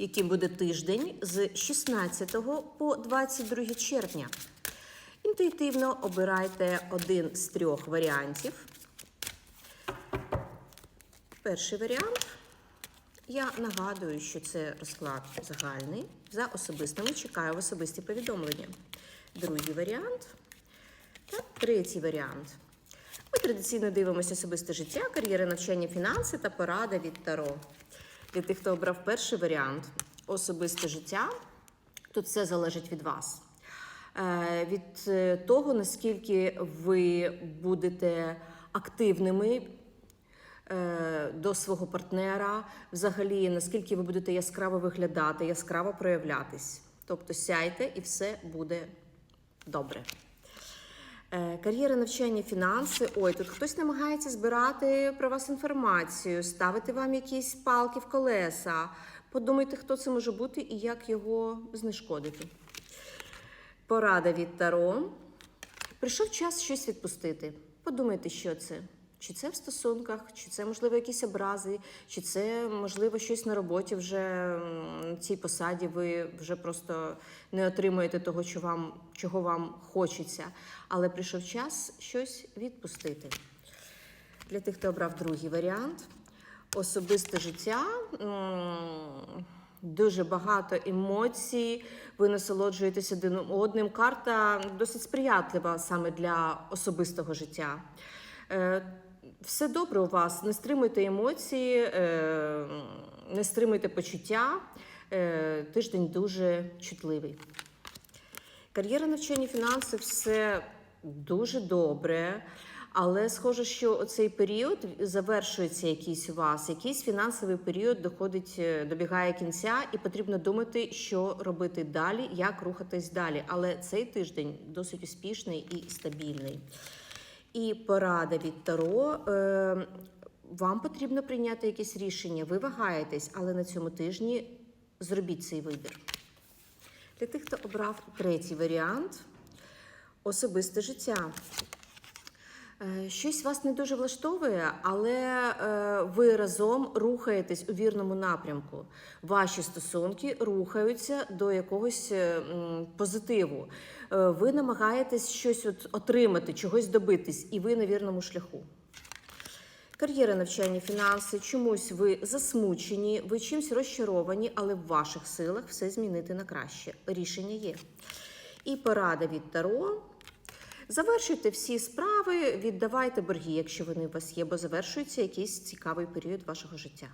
яким буде тиждень з 16 по 22 червня. Інтуїтивно обирайте один з трьох варіантів. Перший варіант. Я нагадую, що це розклад загальний. За особистими чекаю в особисті повідомлення. Другий варіант та третій варіант. Ми традиційно дивимося особисте життя, кар'єра, навчання, фінанси та порада від Таро. Для тих, хто обрав перший варіант особисте життя, тут все залежить від вас. Е, Від е, того, наскільки ви будете активними е, до свого партнера, взагалі, наскільки ви будете яскраво виглядати, яскраво проявлятись. Тобто сяйте і все буде добре. Е, Кар'єра, навчання, фінанси. Ой, тут хтось намагається збирати про вас інформацію, ставити вам якісь палки в колеса. Подумайте, хто це може бути і як його знешкодити. Порада від Таро. Прийшов час щось відпустити. Подумайте, що це. Чи це в стосунках, чи це, можливо, якісь образи, чи це, можливо, щось на роботі вже на цій посаді ви вже просто не отримуєте того, що вам, чого вам хочеться. Але прийшов час щось відпустити. Для тих, хто обрав другий варіант. Особисте життя. Дуже багато емоцій, ви насолоджуєтеся один одним. Карта досить сприятлива саме для особистого життя. Все добре у вас, не стримуйте емоції, е, не стримуйте почуття. Е, Тиждень дуже чутливий. Кар'єра навчання фінанси все дуже добре. Але схоже, що цей період завершується якийсь у вас, якийсь фінансовий період доходить, е, добігає кінця, і потрібно думати, що робити далі, як рухатись далі. Але цей тиждень досить успішний і стабільний. І порада від Таро. Е, вам потрібно прийняти якесь рішення. Ви вагаєтесь, але на цьому тижні зробіть цей вибір. Для тих, хто обрав третій варіант особисте життя. Е, Щось вас не дуже влаштовує, але е, ви разом рухаєтесь у вірному напрямку. Ваші стосунки рухаються до якогось е, позитиву. Ви намагаєтесь щось от отримати, чогось добитись, і ви на вірному шляху. Кар'єра, навчання, фінанси. Чомусь ви засмучені, ви чимсь розчаровані, але в ваших силах все змінити на краще. Рішення є. І порада від Таро. Завершуйте всі справи, віддавайте борги, якщо вони у вас є, бо завершується якийсь цікавий період вашого життя.